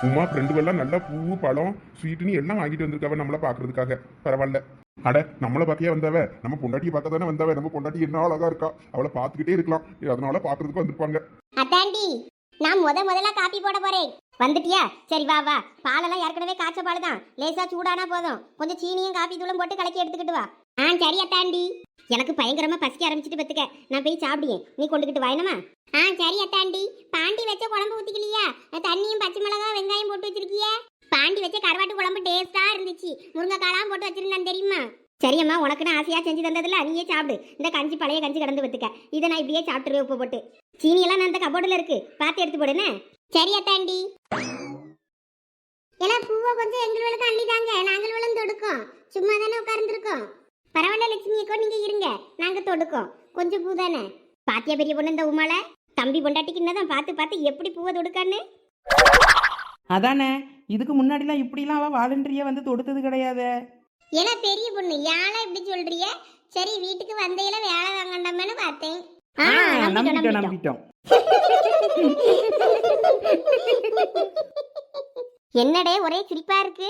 Uma friend எல்லாம் நல்லா பூ பழம் ஸ்வீட்டுன்னு எல்லாம் வாங்கிட்டு வந்திருக்காவ நம்மள பாக்குறதுக்காக. பரவாயில்ல. அட நம்மளை பார்க்கவே வந்தவ? நம்ம பொண்டாட்டியை பார்க்க தானே வந்தவ? நம்ம பொண்டாட்டி என்ன அழகா இருக்கா? அவளை பார்த்துக்கிட்டே இருக்கலாம். அதனால பாக்குறதுக்கு வந்திருப்பாங்க. அட்டாண்டி நான் முத முதல்ல காப்பி போட போறேன். வந்துட்டியா? சரி வா வா. பாலெல்லாம் ஏற்கனவே காய்ச்ச பால் தான் லேசா சூடானா போதும். கொஞ்சம் சீனியும் காப்பி தூளும் போட்டு கலக்கி எடுத்துக்கிட்டு வா. ஆ சரி அத்தாண்டி எனக்கு பயங்கரமா பசிக்க ஆரம்பிச்சிட்டு பத்துக்க. நான் போய் சாப்பிடுவேன். நீ கொண்டுகிட்டு வாயினமா ஆ சரி அத்தாண்டி. பாண்டி வச்ச குழம்பு ஊத்திக்கலையா? தண்ணியும் பச்சை மிளகா வெங்காயம் போட்டு வச்சிருக்கியே? பாண்டி வச்ச கருவாட்டு குழம்பு டேஸ்டா இருந்துச்சு. முருங்கைக்காலாம் போட்டு வச்சிருந்தேன் தெரியுமா? சரியம்மா உனக்குன்னு ஆசையா செஞ்சு தந்ததுல நீயே சாப்பிடு. இந்த கஞ்சி பழைய கஞ்சி கடந்து வத்துக்க இதை நான் இப்படியே சாப்பிட்டுருவேன் உப்பு போட்டு. சீனியெல்லாம் நான் அந்த கபோர்டில் இருக்கு. பார்த்து எடுத்து போடுனே சரி அத்தாண்டி. எல்லாம் பூவை கொஞ்சம் எங்களுக்கு அள்ளி நாங்கள் விழுந்து தொடுக்கோம் சும்மா தானே உட்கார்ந்துருக்கோம். பரவாயில்ல லட்சுமி அக்கோ நீங்க இருங்க. நாங்க தொடுக்கோம். கொஞ்சம் பூ தானே? பாத்தியா பெரிய பொண்ணு இந்த உமால? தம்பி பொண்டாட்டிக்கு என்னதான் பார்த்து பார்த்து எப்படி பூவை தொடுக்கான்னு? அதானே இதுக்கு முன்னாடிலாம் இப்படிலாம் அவள் வாலண்டரியா வந்து தொடுத்தது கிடையாது. ஏன்னா பெரிய பொண்ணு யாழா இப்படி சொல்றிய? சரி வீட்டுக்கு வந்தையில வேலை வாங்கண்டாமேனு பார்த்தேன். ஆ, நம்பிட்டோம், நம்பிட்டோம் நம்பிட்டோம். நம்பிட்டோம். என்னடே ஒரே சிரிப்பா இருக்கு.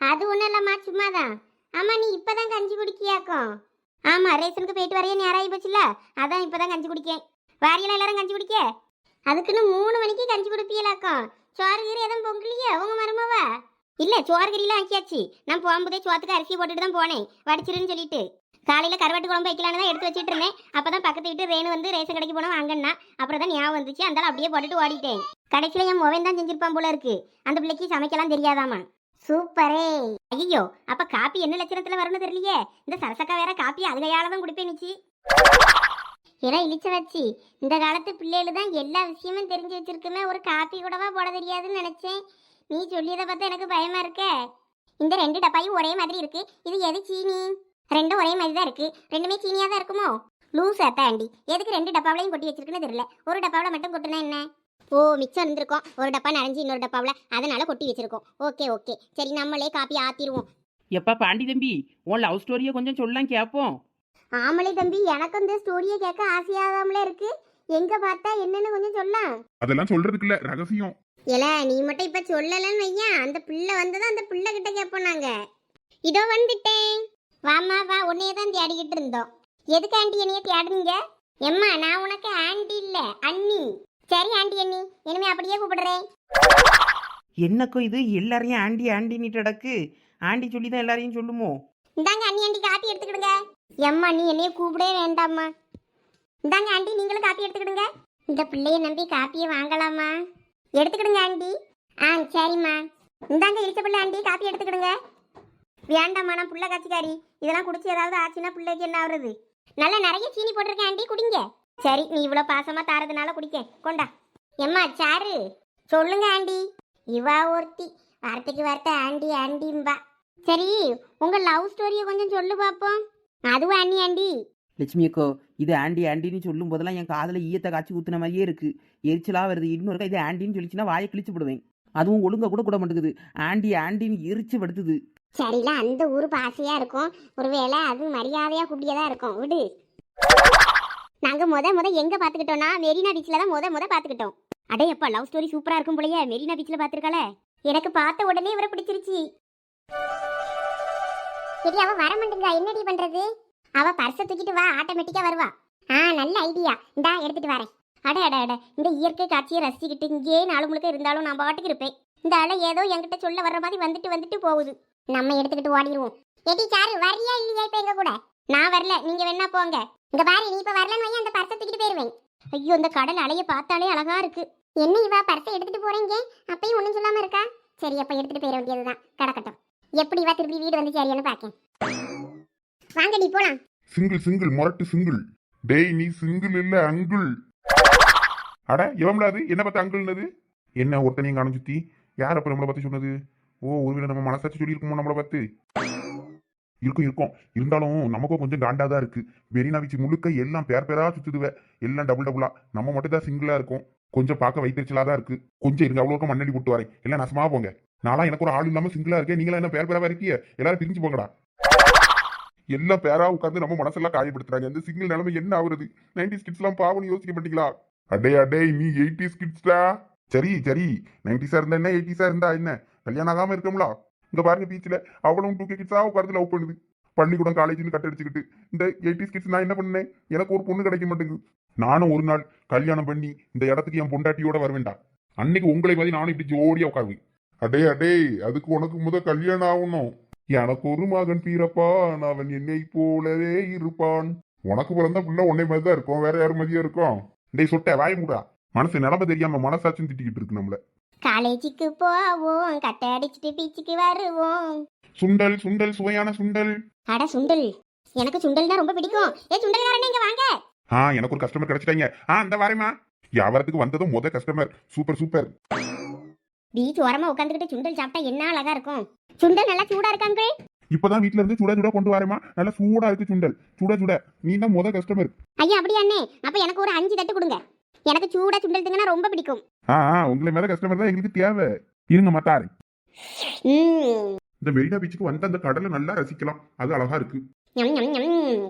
அது ஒண்ணும் இல்லம்மா சும்மாதான். ஆமா நீ இப்பதான் கஞ்சி குடிக்கியாக்கும்? ஆமா ரேஷனுக்கு போயிட்டு வரைய நேரம் ஆகி போச்சுல அதான் இப்பதான் கஞ்சி குடிக்கேன். வாரியெல்லாம் எல்லாரும் கஞ்சி குடிக்க? அதுக்குன்னு மூணு மணிக்கு கஞ்சி குடிப்பீங்களாக்கும். சோறு கீரை எதுவும் பொங்கலையே? உங்க மருமவா? இல்ல சோறு கறியெல்லாம் ஆக்கியாச்சு. நான் போகும்போதே சோத்துக்கு அரிசி போட்டுட்டு தான் போனேன். வடிச்சிருன்னு சொல்லிட்டு. காலையில கருவாட்டு குழம்பு வைக்கலான்னு தான் எடுத்து வச்சிட்டு இருந்தேன். அப்பதான் பக்கத்து வீட்டு ரேணு வந்து ரேஷன் கடைக்கு போனோம் வாங்கன்னா. அப்புறம் தான் ஞாபகம் வந்துச்சு. அந்த அப்படியே போட்டுட்டு ஓடிட்டேன். கடைசியில என் மொபைல் தான் செஞ்சிருப்பான் போல இருக்கு. அந்த பிள்ளைக்கு சமைக்கலாம் தெரியாதாமா? சூப்பரே. ஐயோ அப்ப காப்பி என்ன லட்சணத்துல வரும்னு தெரியலையே. இந்த சரசக்கா வேற காப்பி அதுகையால தான் குடிப்பேன் ஏன்னா இழிச்ச வச்சு இந்த காலத்து பிள்ளைகள் தான் எல்லா விஷயமும் தெரிஞ்சு வச்சிருக்குமே ஒரு காப்பி கூடவா போட தெரியாதுன்னு நினைச்சேன். நீ சொல்லியதை பார்த்தா எனக்கு பயமா இருக்க? இந்த ரெண்டு டப்பாயும் ஒரே மாதிரி இருக்கு. இது எது சீனி? ரெண்டும் ஒரே மாதிரி தான் இருக்கு. ரெண்டுமே சீனியா தான் இருக்குமோ? லூஸ் ஆண்டி எதுக்கு ரெண்டு டப்பாவிலையும் கொட்டி வச்சிருக்குன்னு தெரியல. ஒரு டப்பாவில் மட்டும் கொட்டுனா என்ன? ஓ மிச்சம் இருந்திருக்கோம். ஒரு டப்பா நனைஞ்சு இன்னொரு டப்பாவில் அதனால கொட்டி வச்சிருக்கோம். Okay okay. சரி நம்மளே காப்பி ஆத்திருவோம். எப்பா பாண்டி தம்பி உன் லவ் ஸ்டோரியை கொஞ்சம் சொல்லலாம் கேட்போம் ஆமலே தம்பி எனக்கு இந்த ஸ்டோரியை கேட்க ஆசையாகாமலே இருக்கு. எங்க பார்த்தா என்னன்னு கொஞ்சம் சொல்லலாம் அதெல்லாம் சொல்றதுக்கு இல்ல ரகசியம். ஏல நீ மட்டும் இப்ப சொல்லலன்னு வையன். அந்த பிள்ளை வந்ததும் அந்த பிள்ளை கிட்ட கேட்போம் நாங்க. இதோ வந்துட்டேன். வாமா வா உன்னைய தான் தேடிக்கிட்டு இருந்தோம். எதுக்கு ஆண்டி என்னைய தேடுனீங்க? எம்மா நான் உனக்கு ஆண்டி இல்ல அண்ணி. சரி ஆண்டி அண்ணி இனிமே அப்படியே கூப்பிடுறேன். என்னக்கோ இது? எல்லாரையும் ஆண்டி ஆண்டினிட்டு அடக்கு ஆண்டி சொல்லி தான் எல்லாரையும் சொல்லுமோ? இந்தாங்க அண்ணி ஆண்டி காப்பி எடுத்துக்கிடுங்க. எம்மா நீ என்னைய கூப்பிடவே வேண்டாம்மா. இந்தாங்க ஆண்டி நீங்களும் காப்பி எடுத்துக்கிடுங்க. இந்த பிள்ளைய நம்பி காப்பியை வாங்கலாமா? எடுத்துக்கிடுங்க ஆண்டி. ஆ சரிம்மா. இந்தாங்க இருக்க பிள்ளை ஆண்டி காப்பி எடுத்துக்கிடுங்க. வேண்டாம்மா நான் புள்ள காட்சிக்காரி இதெல்லாம் குடிச்சு ஏதாவது ஆச்சுன்னா பிள்ளைக்கு என்ன ஆகுறது? நல்லா நிறைய சீனி போட்டிருக்கேன் ஆண்டி குடிங்க. சரி நீ இவ்வளோ பாசமாக தாரதுனால குடிக்க. கொண்டா. எம்மா சாரு. சொல்லுங்க ஆண்டி. இவா ஒருத்தி. வார்த்தைக்கு வார்த்தை ஆண்டி ஆண்டிம்பா. சரி உங்கள் லவ் ஸ்டோரியை கொஞ்சம் சொல்லு பார்ப்போம் அதுவும் அண்ணி ஆண்டி. லட்சுமி அக்கோ இது ஆண்டி ஆண்டின்னு சொல்லும் போதெல்லாம் என் காதில் ஈயத்தை காய்ச்சி ஊத்துன மாதிரியே இருக்கு. எரிச்சலாக வருது. இன்னொருக்கா இது ஆண்டின்னு சொல்லிச்சுன்னா வாயை கிழிச்சு விடுவேன் அதுவும் ஒழுங்கா கூட கூட மாட்டேங்குது. ஆண்டி ஆண்டின்னு எரிச்சு படுத்துது. சரில அந்த ஊர் பாசையா இருக்கும். ஒருவேளை அது மரியாதையா கூடியதா இருக்கும். விடு. நாங்க முத முத எங்க பாத்துக்கிட்டோம்னா மெரினா பீச்ல தான் முத முத பாத்துக்கிட்டோம். அடே அப்பா லவ் ஸ்டோரி சூப்பரா இருக்கும் போலயே. மெரினா பீச்ல பாத்துருக்காள. எனக்கு பார்த்த உடனே இவரை பிடிச்சிருச்சு. சரி அவ வர மாட்டேங்கா என்னடி பண்றது? அவ பர்ஸை தூக்கிட்டு வா ஆட்டோமேட்டிக்கா வருவா. ஆ நல்ல ஐடியா இந்தா எடுத்துட்டு வரேன். அட அட அட. இந்த இயற்கை காட்சியை ரசிச்சுக்கிட்டு இங்கேயே நாலு முழுக்க இருந்தாலும் நான் பாட்டுக்கு இருப்பேன். இந்த ஆளை ஏதோ என்கிட்ட சொல்ல வர்ற மாதிரி வந்துட்டு வந்துட்டு போகுது. நம்ம எடுத்துக்கிட்டு ஓடிடுவோம் எடி சாரு வரியா இல்லையா இப்ப எங்க கூட? நான் வரல. நீங்க வேணா போங்க. இங்க பாரு நீ இப்ப வரலன்னு வையன் அந்த பர்ஸை தூக்கிட்டு போயிருவேன். ஐயோ இந்த கடல் அலைய பார்த்தாலே அழகா இருக்கு. என்ன இவா பர்ஸை எடுத்துட்டு போறீங்க? அப்பயும் ஒண்ணும் சொல்லாம இருக்கா? சரி அப்ப எடுத்துட்டு போயிட வேண்டியதுதான். கிடக்கட்டும் எப்படி வா திருப்பி வீடு வந்து சரியானு பாக்கேன் வாங்கடி போலாம். சிங்கிள் சிங்கிள் மொரட்டு சிங்கிள் டேய் நீ சிங்கிள் இல்ல அங்குள் அட எவம்லாது என்ன பார்த்து அங்குள்னது என்ன ஒருத்தனையும் காணும் சுத்தி? யார் அப்ப நம்மளை பத்தி சொன்னது? ஓ ஒருவேளை நம்ம மனசாட்சி சொல்லி இருக்குமோ நம்மளை பார்த்து? இருக்கும் இருக்கும். இருந்தாலும் நமக்கும் கொஞ்சம் காண்டாதான் இருக்கு. மெரினா வச்சு முழுக்க எல்லாம் பேர் பேரா சுத்துதுவ. எல்லாம் டபுள் டபுளா நம்ம மட்டும் தான் சிங்கிளா இருக்கும். கொஞ்சம் பார்க்க வைத்தறிச்சலா தான் இருக்கு. கொஞ்சம் இருங்க அவ்வளோக்கும் மண்ணடி போட்டு வரேன். எல்லாம் நசமா போங்க. நான்லாம் எனக்கு ஒரு ஆள் இல்லாம சிங்கிளா இருக்கேன். நீங்களா என்ன பேர் பேராவா இருக்கிய எல்லாரும் பிரிஞ்சு போங்கடா. எல்லாம் பேரா உட்காந்து நம்ம மனசெல்லாம் காயப்படுத்துறாங்க. இந்த சிங்கிள் நிலைமை என்ன ஆகுறது? நைன்டி கிட்ஸ் எல்லாம் பாவம் யோசிக்க மாட்டீங்களா? அடே அடே நீ எயிட்டி கிட்ஸ்டா சரி சரி. நைன்டிஸா இருந்தா என்ன? எயிட்டிஸா இருந்தா என்ன? கல்யாணம் ஆகாம இருக்கோம்ல. இங்க பாருங்க பீச்சில் அவளும் டூ கே கிட்ஸா உட்காந்து லவ் பண்ணுது. பள்ளிக்கூடம் காலேஜ்னு கட் அடிச்சுக்கிட்டு. இந்த எயிட்டி கிட்ஸ் நான் என்ன பண்ணேன்? எனக்கு ஒரு பொண்ணு கிடைக்க மாட்டேங்குது. நானும் ஒரு நாள் கல்யாணம் பண்ணி இந்த இடத்துக்கு என் பொண்டாட்டியோட வருவேன்டா. அன்னைக்கு உங்களை மாதிரி நானும் இப்படி ஜோடியா உட்காருவேன். அடே அடே அதுக்கு உனக்கு முத கல்யாணம் ஆகணும். எனக்கு ஒரு மகன் பீரப்பான் அவன் என்னை போலவே இருப்பான். உனக்கு பிறந்த பிள்ளை உன்னை மாதிரி தான் இருக்கும் வேற யார் மாதிரியா இருக்கும்? டேய் சொட்ட வாய மூடா மனசு நிலம தெரியாம மனசாச்சும் திட்டிக்கிட்டு இருக்கு நம்மள. காலேஜுக்கு போவோம் கட்டை அடிச்சிட்டு பீச்சுக்கு வருவோம். சுண்டல் சுண்டல் சுவையான சுண்டல். அட சுண்டல். எனக்கு சுண்டல் தான் ரொம்ப பிடிக்கும். ஏ சுண்டல்காரனே இங்க வாங்க. ஆ எனக்கு ஒரு கஸ்டமர் கிடைச்சிட்டாங்க. ஆ அந்த வாரேம்மா. வியாபாரத்துக்கு வந்ததும் முத கஸ்டமர் சூப்பர் சூப்பர். பீச் ஓரமா உட்காந்துக்கிட்டு சுண்டல் சாப்பிட்டா என்ன அழகா இருக்கும்? சுண்டல் நல்லா சூடா இருக்காங்க இப்பதான் வீட்ல இருந்து சுட சுட கொண்டு வரேம்மா. நல்லா சூடா இருக்கு சுண்டல். சுட சுட. நீ தான் முத கஸ்டமர் ஐயா அப்படியா அண்ணே? அப்ப எனக்கு ஒரு அஞ்சு தட்டு கொடுங்க. எனக்கு சூடா சுண்டல் திங்கன்னா ரொம்ப பிடிக்கும். ஆ ஆ உங்களை மேல கஸ்டமர் தான் எங்களுக்கு தேவை. இருங்க மத்தாரு இந்த மெரினா பீச்சுக்கு வந்த அந்த கடலை நல்லா ரசிக்கலாம். அது அழகா இருக்கு.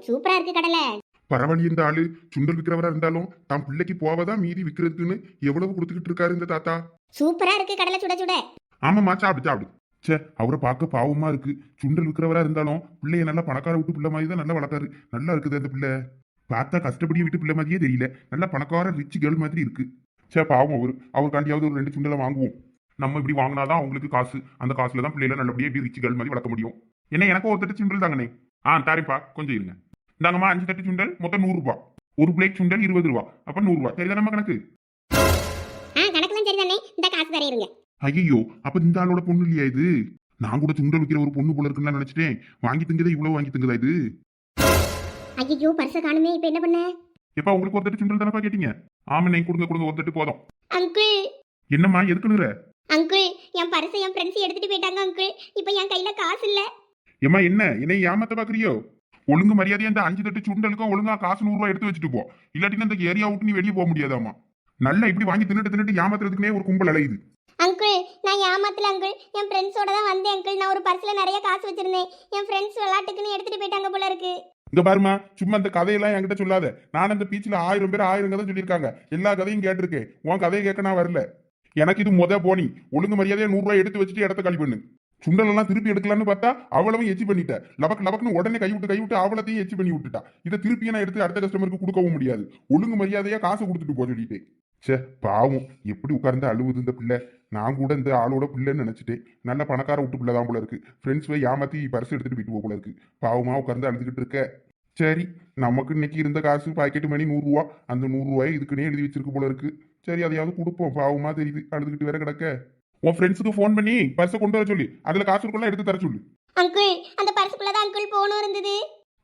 சூப்பரா இருக்கு கடலை. பரவழி இந்த ஆளு. சுண்டல் விற்கிறவரா இருந்தாலும் தான் பிள்ளைக்கு போவதான் மீதி விற்கிறதுக்குன்னு எவ்வளவு கொடுத்துக்கிட்டு இருக்காரு இந்த தாத்தா? சூப்பரா இருக்கு கடலை சுட சுட. ஆமாம்மா சாப்பிடு சாப்பிடு. ச்சே அவரை பார்க்க பாவமா இருக்கு. சுண்டல் விற்கிறவரா இருந்தாலும் பிள்ளைய நல்லா பணக்கார விட்டு பிள்ளை மாதிரி தான் நல்லா வளர்க்காரு நல்லா இருக்குது அந்த பிள்ளை. பார்த்தா கஷ்டப்படி விட்டு பிள்ளை மாதிரியே தெரியல. நல்லா பணக்கார ரிச் கேர்ள் மாதிரி இருக்கு. சே பாவம் அவர். அவருக்காண்டியாவது ஒரு ரெண்டு சுண்டலை வாங்குவோம். நம்ம இப்படி வாங்கினாதான் அவங்களுக்கு காசு. அந்த காசுல தான் பிள்ளைகளை நல்லபடியாக இப்படி ரிச் கேர்ள் மாதிரி வளர்க்க முடியும். என்ன எனக்கு ஒரு தட்டு சுண்டல் தாங்கண்ணே. ஆ தாரிப்பா கொஞ்சம் இருங்க. இந்தாங்கம்மா அஞ்சு தட்டு சுண்டல் மொத்தம் நூறுரூபா ஒரு பிளேட் சுண்டல் இருபது ரூபா. அப்ப நூறு ரூபாய் சரிதானம்மா கணக்கு? இந்த காசு தரேன் இருங்க. ஐயோ அப்ப இந்த ஆளோட பொண்ணு இல்லையா இது? நான் கூட சுண்டல் விற்கிற ஒரு பொண்ணு போல இருக்குன்னு நினைச்சிட்டேன். வாங்கி திங்கதே இவ்வளவு வாங்கி திங்குதா இது? ஐயோ பர்ஸ காணுமே இப்ப என்ன பண்ண? எப்ப உங்களுக்கு ஒரு தட்டு சுண்டல் தானப்பா கேட்டீங்க? ஆமா நீங்க கொடுங்க கொடுங்க ஒரு தட்டு போதும். அங்கிள்! என்னம்மா எதுக்குனுற அங்கிள் என் பர்ஸை என் ஃப்ரெண்ட்ஸ் எடுத்துட்டு போயிட்டாங்க அங்கிள். இப்போ என் கையில காசு இல்ல. ஏம்மா என்ன? என்னை ஏமாத்த பாக்குறியோ? ஒழுங்கு மரியாதையா இந்த அஞ்சு தட்டு சுண்டலுக்கும் ஒழுங்கா காசு நூறு ரூபாய் எடுத்து வச்சுட்டு போ. இல்லாட்டினா இந்த ஏரியா விட்டு நீ வெளியே போக முடியாதாம்மா? நல்லா இப்படி வாங்கி தின்னுட்டு தின்னுட்டு ஏமாத்துறதுக்குனே ஒரு கும்பல் அலையுது அங்கிள் நான் ஏமாத்தல அங்கிள். என் ஃப்ரெண்ட்ஸோட தான் வந்தேன் அங்கிள். நான் ஒரு பர்ஸ்ல நிறைய காசு வச்சிருந்தேன். என் ஃப்ரெண்ட்ஸ் விளையாட்டுக்குன்னு எடுத்துட்டு போயிட்டாங்க போல இருக்கு. இங்க பாருமா சும்மா இந்த கதையெல்லாம் என்கிட்ட சொல்லாத. நான் அந்த பீச்சில் ஆயிரம் பேர் ஆயிரம் கதை சொல்லியிருக்காங்க. எல்லா கதையும் கேட்டிருக்கேன். உன் கதையை கேட்க நான் வரல. எனக்கு இது முத போனி. ஒழுங்கு மரியாதையா நூறு ரூபாய் எடுத்து வச்சுட்டு இடத்த காலி பண்ணு. சுண்டலெல்லாம் திருப்பி எடுக்கலான்னு பார்த்தா அவளவும் எச்சி பண்ணிட்டேன் லபக்கு லபக்குன்னு உடனே கைவிட்டு கைவிட்டு அவளத்தையும் எச்சி பண்ணி விட்டுட்டா. இதை திருப்பி நான் எடுத்து அடுத்த கஸ்டமருக்கு கொடுக்கவும் முடியாது. ஒழுங்கு மரியாதையா காசு கொடுத்துட்டு போக சொல்லிட்டு. ச்சே பாவம். எப்படி உட்கார்ந்து அழுவுது இந்த பிள்ளை? நான் கூட இந்த ஆளோட பிள்ளைன்னு நினச்சிட்டேன். நல்ல பணக்கார விட்டு பிள்ளை தான் போல இருக்கு. ஃப்ரெண்ட்ஸ் போய் ஏமாத்தி பரிசு எடுத்துட்டு போயிட்டு போக போல இருக்கு. பாவமா உட்கார்ந்து அழுதுகிட்டு இருக்க. சரி நமக்கு இன்னைக்கு இருந்த காசு பாக்கெட் மணி நூறுரூவா. அந்த நூறுரூவாய் இதுக்குன்னே எழுதி வச்சிருக்கு போல இருக்கு. சரி அதையாவது கொடுப்போம். பாவமா தெரியுது. அழுதுகிட்டு வேற கிடக்க. உன் ஃப்ரெண்ட்ஸுக்கு ஃபோன் பண்ணி பர்ஸை கொண்டு வர சொல்லி. அதுல காசு இருக்குள்ள எடுத்து தர சொல்லு. அங்கிள் அந்த பர்சுக்குள்ள தான் அங்கிள் போனும் இருந்தது.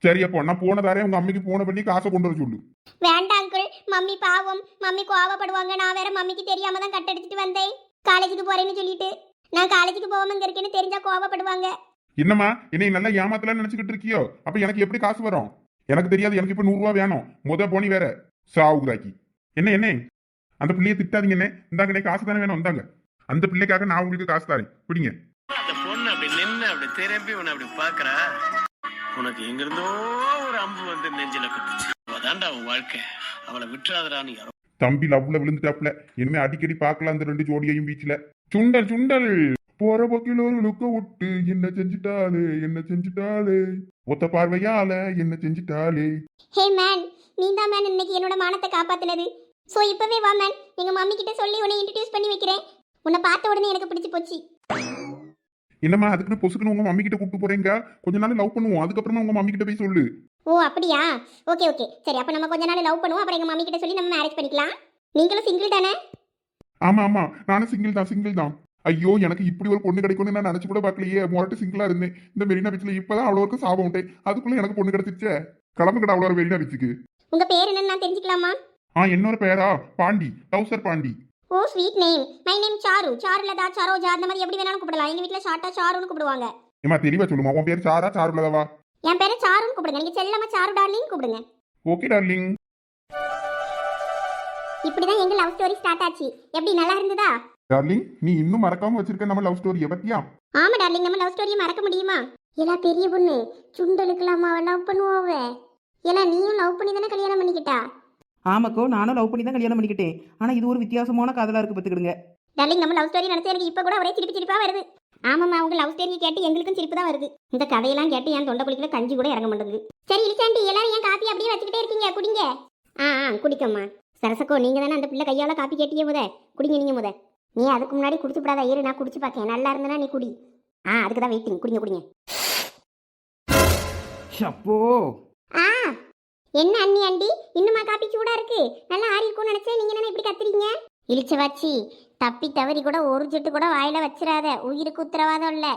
சரி அப்போ நான் போனதாரே உங்க அம்மைக்கு போன பண்ணி காசை கொண்டு வர சொல்லு. வேண்டாம் அங்கிள் மம்மி பாவம். மம்மி கோவப்படுவாங்க. நான் வேற மம்மிக்கு தெரியாம தான் கட் அடிச்சிட்டு வந்தேன். காலேஜுக்கு போறேன்னு சொல்லிட்டு. நான் காலேஜுக்கு போகாம இங்க இருக்கேன்னு தெரிஞ்சா கோவப்படுவாங்க. என்னம்மா என்னை நல்லா ஏமாத்தலாம்னு நினைச்சுக்கிட்டு இருக்கியோ? அப்ப எனக்கு எப்படி காசு வரும்? எனக்கு தெரியாது எனக்கு இப்ப நூறுரூவா வேணும். முத போனி வேற. சாவுகுராக்கி என்ன என்ன? அந்த பிள்ளைய திட்டாதீங்க என்ன? இந்தாங்கண்ணே காசு தானே வேணும் இந்தாங்க. அந்த பிள்ளைக்காக நான் உங்களுக்கு காசு தரேன். பிடிங்க. அந்த பொண்ணு அப்படி நின்னு அப்படி திரும்பி உன்னை அப்படி பாக்குறா உனக்கு எங்கிருந்தோ ஒரு அம்பு வந்து நெஞ்சில குத்துச்சு. அதான்டா உன் வாழ்க்கை. அவளை விட்டுறாதடான்னு யாரோ தம்பி லவ்ல விழுந்துட்டாப்ல இனிமே அடிக்கடி பார்க்கலாம் அந்த ரெண்டு ஜோடியையும் பீச்ல சுண்டல் சுண்டல். போற போக்கில் ஒரு லுக்க விட்டு என்ன செஞ்சுட்டாளே என்ன செஞ்சுட்டாளே. ஒத்த பார்வையால என்ன செஞ்சுட்டாளே. Hey man. நீ தான் மேன் இன்னைக்கு என்னோட மானத்தை காப்பாத்துனது. ஸோ இப்பவே வா மேன். எங்க மம்மி கிட்ட சொல்லி உன்னை இன்ட்ரடியூஸ் பண்ணி வைக்கிறேன். உன்னை பார்த்த உடனே எனக்கு பிடிச்சு போச்சு. என்னம்மா அதுக்குன்னு பொசுக்குன்னு உங்க மம்மி கிட்ட கூப்பிட்டு போறீங்க? கொஞ்ச நாள் லவ் பண்ணுவோம். அதுக்கப்புறமா உங்க மம்மி கிட்ட போய் சொல்லு. ஓ அப்படியா? Okay okay. சரி அப்போ நம்ம கொஞ்ச நாள் லவ் பண்ணுவோம். அப்புறம் எங்க மம்மி கிட்ட சொல்லி நம்ம மேரேஜ் பண்ணிக்கலாம். நீங்களும் சிங்கிள் தானே? ஆமா ஆமா. நானும் சிங்கிள் தான் சிங்கிள் தான். ஐயோ எனக்கு இப்படி ஒரு பொண்ணு கிடைக்கும்னு நான் நினைச்சு கூட பார்க்கலையே. முரட்டு சிங்கிளா இருந்தேன். இந்த மெரினா பீச்ல இப்பதான் அவ்வளோக்கு சாபம் விட்டேன் அதுக்குள்ள எனக்கு பொண்ணு கிடைச்சிச்சே கிளம்புக்கடா அவ்வளோ மெரினா பீச்சுக்கு உங்க பேர் என்னன்னு நான் தெரிஞ்சுக்கலாமா? ஆ என்னோட பேரா? Pandi. Trouser Pandi. Oh sweet name my name Charu. Charulatha Saroja அந்த மாதிரி எப்படி வேணாலும் கூப்பிடலாம். எங்க வீட்ல ஷார்ட்டா சாருன்னு கூப்பிடுவாங்க. ஏமா தெளிவா சொல்லுமா. உன் பேர் சாரா சாருலதாவா என் பேரை சாருன்னு கூப்பிடுங்க. நீங்க செல்லமா சாரு டார்லிங் கூப்பிடுங்க. ஓகே டார்லிங் இப்படிதான் எங்க லவ் ஸ்டோரி ஸ்டார்ட் ஆச்சு. எப்படி நல்லா இருந்ததா? டார்லிங் நீ இன்னும் மறக்காம வச்சிருக்க நம்ம லவ் ஸ்டோரியை பத்தியா? ஆமா டார்லிங் நம்ம லவ் ஸ்டோரியை மறக்க முடியுமா? எல்லா பெரிய பொண்ணு. சுண்டலுக்கெல்லாம் அவ லவ் பண்ணுவாவ ஏன்னா நீயும் லவ் பண்ணி தானே கல்யாணம் பண்ணிக்கிட்டா? ஆமாக்கோ நானும் லவ் பண்ணி தான் கல்யாணம் பண்ணிக்கிட்டேன். ஆனால் இது ஒரு வித்தியாசமான காதலாக இருக்கு பார்த்துக்கிடுங்க. டார்லிங் நம்ம லவ் ஸ்டோரி நடத்தி எனக்கு இப்போ கூட ஒரே சிரிப்பு சிரிப்பா வருது. ஆமாம்மா உங்க லவ் ஸ்டோரியை கேட்டு எங்களுக்கும் சிரிப்பு தான் வருது. இந்த கதையெல்லாம் கேட்டு என் தொண்டை குளிக்கல கஞ்சி கூட இறங்க மாட்டேங்குது. சரி இலிச்சாண்டி எல்லாரும் ஏன் காப்பி அப்படியே வச்சுக்கிட்டே இருக்கீங்க? குடிங்க. ஆ ஆ குடிக்கம்மா. சரசக்கோ நீங்க தானே அந்த பிள்ளை கையால காப்பி கேட்டியே முத. குடிங்க நீங்க முத. நீ அதுக்கு முன்னாடி குடிச்சு விடாத. இரு நான் குடிச்சு பார்க்கேன் நல்லா இருந்தனா நீ குடி. ஆ அதுக்கு தான் வெயிட்டிங் குடிங்க குடிங்க. அப்போ ஆ. என்ன அண்ணி ஆண்டி? இன்னுமா காப்பி சூடா இருக்கு? நல்லா ஆறி இருக்கும்னு நினைச்சேன். நீங்க என்ன இப்படி கத்துறீங்க? இழிச்ச வாச்சி தப்பி தவறி கூட ஒரு சொட்டு கூட வாயில வச்சிடாத உயிருக்கு உத்தரவாதம் இல்ல.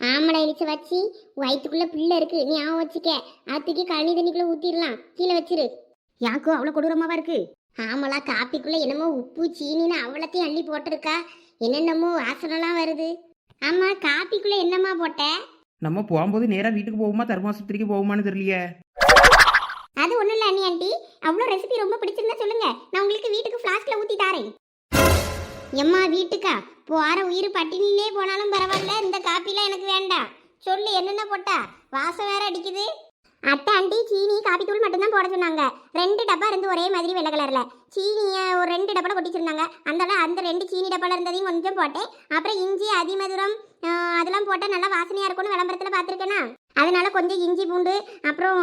ஆமடா இழிச்ச வாச்சி வயிற்றுக்குள்ள பிள்ளை இருக்கு. நீ ஆவும் வச்சுக்க. ஆத்துக்கு கழனி தண்ணிக்குள்ள ஊத்திடலாம். கீழே வச்சிரு. யாக்கோ அவ்வளவு கொடூரமாவா இருக்கு? ஆமலா காப்பிக்குள்ள என்னமோ உப்பு சீனின்னு அவ்வளோத்தையும் அள்ளி போட்டிருக்கா. என்னென்னமோ வாசனைலாம் வருது. ஆமா காப்பிக்குள்ள என்னம்மா போட்ட? நம்ம போகும்போது நேராக வீட்டுக்கு போகுமா தர்மாசுத்திரிக்கு போகுமான்னு தெரியலையே. அது ஒண்ணும் இல்ல அண்ணி ஆண்டி அவ்வளோ ரெசிபி ரொம்ப பிடிச்சிருந்தா சொல்லுங்க. நான் உங்களுக்கு வீட்டுக்கு ஃப்ளாஸ்க்ல ஊத்தி தாரேன். எம்மா வீட்டுக்கா? போற உயிர் பட்டினிலே போனாலும் பரவாயில்ல இந்த காப்பிலாம் எனக்கு வேண்டாம். சொல்லு என்னென்ன போட்டா? வாசம் வேற அடிக்குது. அத்தை ஆண்டி சீனி காப்பி தூள் மட்டும்தான் போட சொன்னாங்க. ரெண்டு டப்பா இருந்து ஒரே மாதிரி வெள்ளை கலர்ல சீனியை ஒரு ரெண்டு டப்பால கொட்டிச்சிருந்தாங்க. அதனால அந்த அந்த ரெண்டு சீனி டப்பால இருந்ததையும் கொஞ்சம் போட்டேன். அப்புறம் இஞ்சி அதிமதுரம் அதெல்லாம் போட்டால் நல்லா வாசனையாக இருக்கும்னு விளம்பரத்தில் பார்த்துருக்கேனா? அதனால கொஞ்சம் இஞ்சி பூண்டு அப்புறம்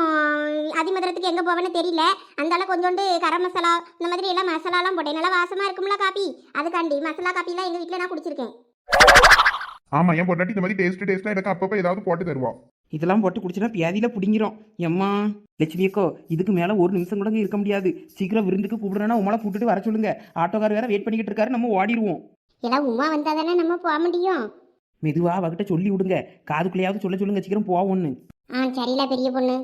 அதிமதுரத்துக்கு எங்கே போவேன்னு தெரியல. அந்தால கொஞ்சோண்டு கரம் மசாலா இந்த மாதிரி எல்லாம் மசாலாலாம் போட்டேன். நல்லா வாசமா இருக்கும்ல காப்பி? அதுக்காண்டி மசாலா காப்பிலாம் எங்கள் வீட்டில் நான் குடிச்சிருக்கேன். ஆமா என் பொண்டாட்டி இந்த மாதிரி டேஸ்ட் டேஸ்டா எனக்கு அப்பப்போ ஏதாவது போட்டு தருவா. இதெல்லாம் போட்டு குடிச்சினா பியாதியில் பிடிங்கிறோம் எம்மா லட்சுமி அக்கோ இதுக்கு மேலே ஒரு நிமிஷம் கூட இருக்க முடியாது. சீக்கிரம் விருந்துக்கு கூப்பிடுறேன்னா உங்களை கூப்பிட்டுட்டு வர சொல்லுங்க. ஆட்டோக்கார் வேற வெயிட் பண்ணிக்கிட்டு இருக்காரு நம்ம ஓடிடுவோம். எல்லாம் உமா வந்தால் தானே நம்ம போக முடியும்? மெதுவா அவகிட்ட சொல்லி விடுங்க. காதுக்குள்ளேயாவது சொல்ல சொல்லுங்க. சீக்கிரம் போவோன்னு ஆ சரியில்ல பெரிய பொண்ணு.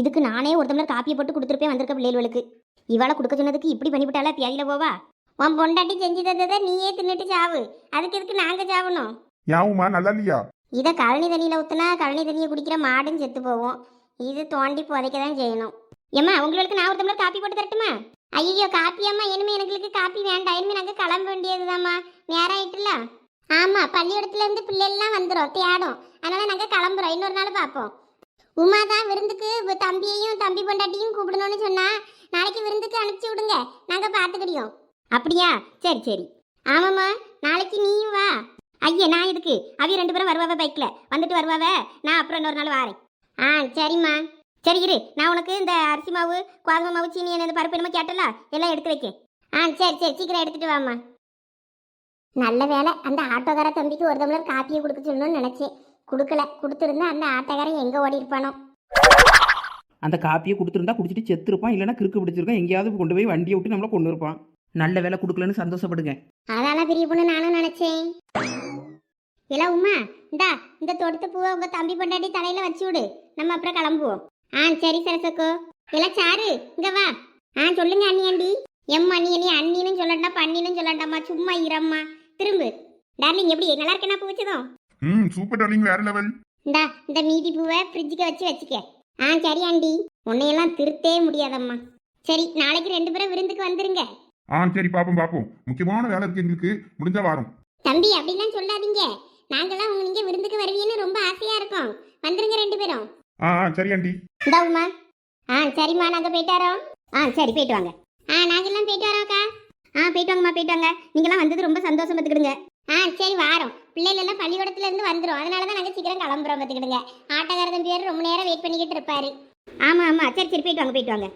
இதுக்கு நானே ஒரு டம்ளர் காப்பியை போட்டு கொடுத்துருப்பேன் வந்திருக்க பிள்ளைகளுக்கு. இவாளை கொடுக்க சொன்னதுக்கு இப்படி பண்ணிவிட்டாளா பியாதியில் போவா? உன் பொண்டாட்டி செஞ்சு தந்ததை நீயே தின்னுட்டு சாவு. அதுக்கு எதுக்கு நாங்கள் சாவணும்? யாவுமா நல்லா இல்லையா? இதை கழனி தண்ணியில் ஊற்றுனா கழனி தண்ணியை குடிக்கிற மாடும் செத்து போகும் இது தோண்டி புதைக்க தான் செய்யணும். ஏம்மா உங்களுக்கு நான் ஒரு டம்ளர் காப்பி போட்டு தரட்டுமா? ஐயோ காப்பியாம்மா இனிமே எங்களுக்கு காப்பி வேண்டாம். இனிமே நாங்கள் கிளம்ப வேண்டியதுதாம்மா. நேரம் ஆயிட்டுல. ஆமாம் பள்ளிக்கூடத்துல இருந்து பிள்ளைகள்லாம் வந்துடும் தேடும். அதனால நாங்கள் கிளம்புறோம். இன்னொரு நாள் பார்ப்போம். உமா தான் விருந்துக்கு வ- தம்பியையும் தம்பி பொண்டாட்டியும் கூப்பிடணும்னு சொன்னா நாளைக்கு விருந்துக்கு அனுப்பிச்சி விடுங்க. நாங்கள் பார்த்துக்கிடியோம் அப்படியா? சரி சரி. ஆமாம்மா நாளைக்கு நீயும் வா. ஐயா நான் இதுக்கு அவிய ரெண்டு பேரும் வருவாவ பைக்ல வந்துட்டு வருவாவ? நான் அப்புறம் இன்னொரு நாள் வாரேன். ஆ சரிம்மா. சரி இரு. நான் உனக்கு இந்த அரிசி மாவு குவாங்க மாவு சீனி என்ன பருப்பு என்னமோ கேட்டல எல்லாம் எடுத்து வைக்கேன். ஆ சரி சரி. சீக்கிரம் எடுத்துட்டு வாம்மா. நல்ல வேலை அந்த ஆட்டோக்கார தம்பிக்கு ஒரு டம்ளர் காப்பியை கொடுக்க சொல்லணும்னு நினைச்சேன். கொடுக்கல. கொடுத்துருந்தா அந்த ஆட்டோக்காரன் எங்க ஓடி இருப்பானோ? அந்த காப்பியை கொடுத்துருந்தா குடிச்சிட்டு செத்துருப்பான். இல்லைன்னா கிறுக்கு பிடிச்சிருக்கான். எங்கேயாவது கொண்டு போய் வண்டியை விட்டு நம்மளை கொண்டு இருப்பான் நல்ல வேலை கொடுக்கலன்னு சந்தோஷப்படுங்க. அதான பெரிய பொண்ணு நானும் நினைச்சேன். இல்ல உமா இந்தா இந்த தொடுத்த பூவை உங்க தம்பி பொண்டாட்டி தலையில வச்சு விடு. நம்ம அப்புறம் கிளம்புவோம். ஆ சரி சரசக்கோ. இல்ல சாரு இங்க வா. ஆ சொல்லுங்க அண்ணி ஆண்டி எம்மா நீ நீ அண்ணின்னு சொல்லண்டா பண்ணின்னு சொல்லண்டாம்மா சும்மா இரம்மா. திரும்பு. டார்லிங் எப்படி? நல்லா இருக்கேனா பூ வச்சதும் ம் சூப்பர் டார்லிங் வேற லெவல் இந்தா இந்த மீதி பூவை ஃப்ரிட்ஜுக்கு வச்சு வச்சுக்க. ஆ சரி ஆண்டி. உன்னையெல்லாம் திருத்தே முடியாதம்மா. சரி நாளைக்கு ரெண்டு பேரும் விருந்துக்கு வந்துருங்க. ஆ சரி பாப்போம் பாப்போம். முக்கியமான வேலை இருக்கு எங்களுக்கு. முடிஞ்சா வாரம். தம்பி அப்படிலாம் சொல்லாதீங்க. நாங்கெல்லாம் உங்க நீங்க விருந்துக்கு வருவீங்கன்னு ரொம்ப ஆசையா இருக்கோம். வந்துருங்க ரெண்டு பேரும். ஆ ஆ சரி ஆண்டி. இந்தாவுமா ஆ சரிம்மா நாங்க போயிட்டு வரோம். ஆ சரி போயிட்டு வாங்க. ஆ நாங்கெல்லாம் போயிட்டு வரோம்க்கா ஆ போயிட்டு வாங்கம்மா போயிட்டு வாங்க. நீங்கெல்லாம் வந்தது ரொம்ப சந்தோஷம் பார்த்துக்கிடுங்க. ஆ சரி வாரோம். பிள்ளைகளெல்லாம் பள்ளிக்கூடத்துல இருந்து வந்துரும். அதனால தான் நாங்கள் சீக்கிரம் கிளம்புறோம் பார்த்துக்கிடுங்க. ஆட்டோக்காரதன் பேர் ரொம்ப நேரம் வெயிட் பண்ணிக்கிட்டு இருப்பாரு. ஆமா ஆமா. சரி சரி போயிட்டு வாங்க போயிட்டு வாங்க.